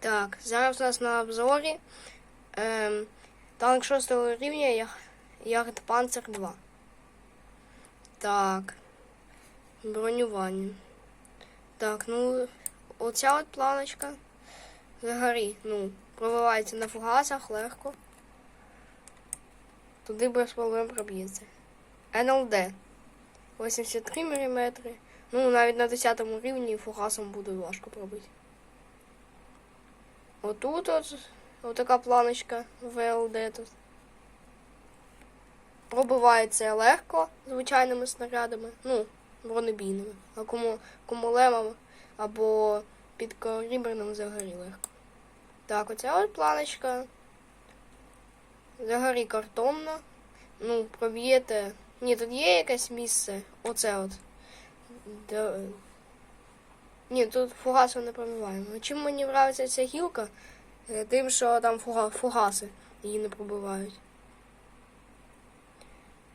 Так, зараз у нас на обзорі ем, танк 6 рівня Я- Ягд Панцер 2. Так. Бронювання. Так, ну, оця от планочка взагалі, ну, пробивається на фугасах легко. Туди без проблем проб'ється. НЛД 83 мм. Ну, навіть на 10 рівні фугасом буде важко пробити. Отут от, от така планочка ВЛД тут. Пробивається легко звичайними снарядами, ну, бронебійними, а кому, або підкаліберним взагалі легко. Так, оця от планочка. Взагалі картонна. Ну, проб'єте. Ні, тут є якесь місце. Оце от. Ні, тут фугасом не пробиваємо. Чим мені подобається ця гілка? Е, Тим, що там фуга... фугаси її не пробивають.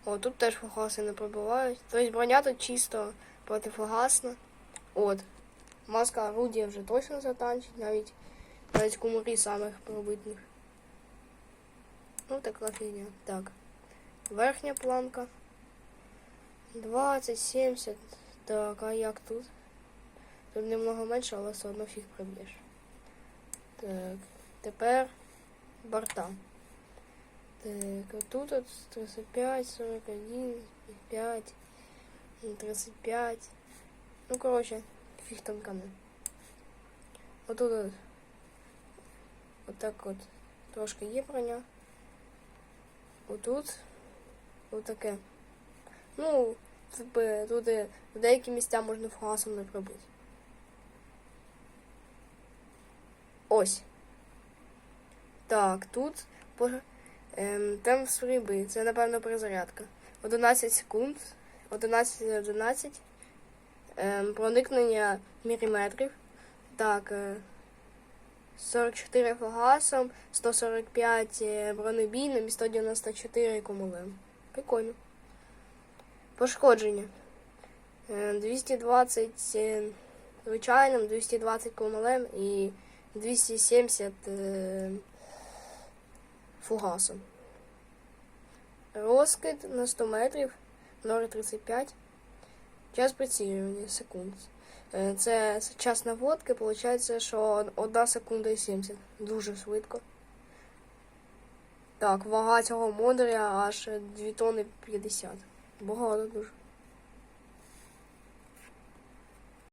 О, тут теж фугаси не пробивають. Тобто броня тут чисто протифугасна. От. Маска орудія вже точно затанчить, навіть навіть кумурі самих пробитних. Ну, така фігня. Так. Верхня планка. 20, 70. Так, а як тут? Тут немного менше, але все одно фіг проб'єш. Так, тепер борта. Так, отут от 35, 41, 5, 35. Ну, коротше, фіг там кане. Отут от. Отак от трошки є броня. Отут. Отаке. Ну, тут в деякі місця можна фугасом не пробити. Ось. Так, тут ем, темп стрільби. Це, напевно, перезарядка. 11 секунд. 11 11. Ем, проникнення міліметрів. Так. Е, 44 фугасом, 145 е, бронебійним і 194 кумулем. Прикольно. Пошкодження. Е, 220 е, звичайним, 220 кумулем і 270 е, фугасом. Розкид на 100 метрів 0,35. Час прицілювання секунд. Е, Це час наводки, виходить, що 1 секунда і 70. Дуже швидко. Так, вага цього модуля аж 2 тонни 50. Багато дуже.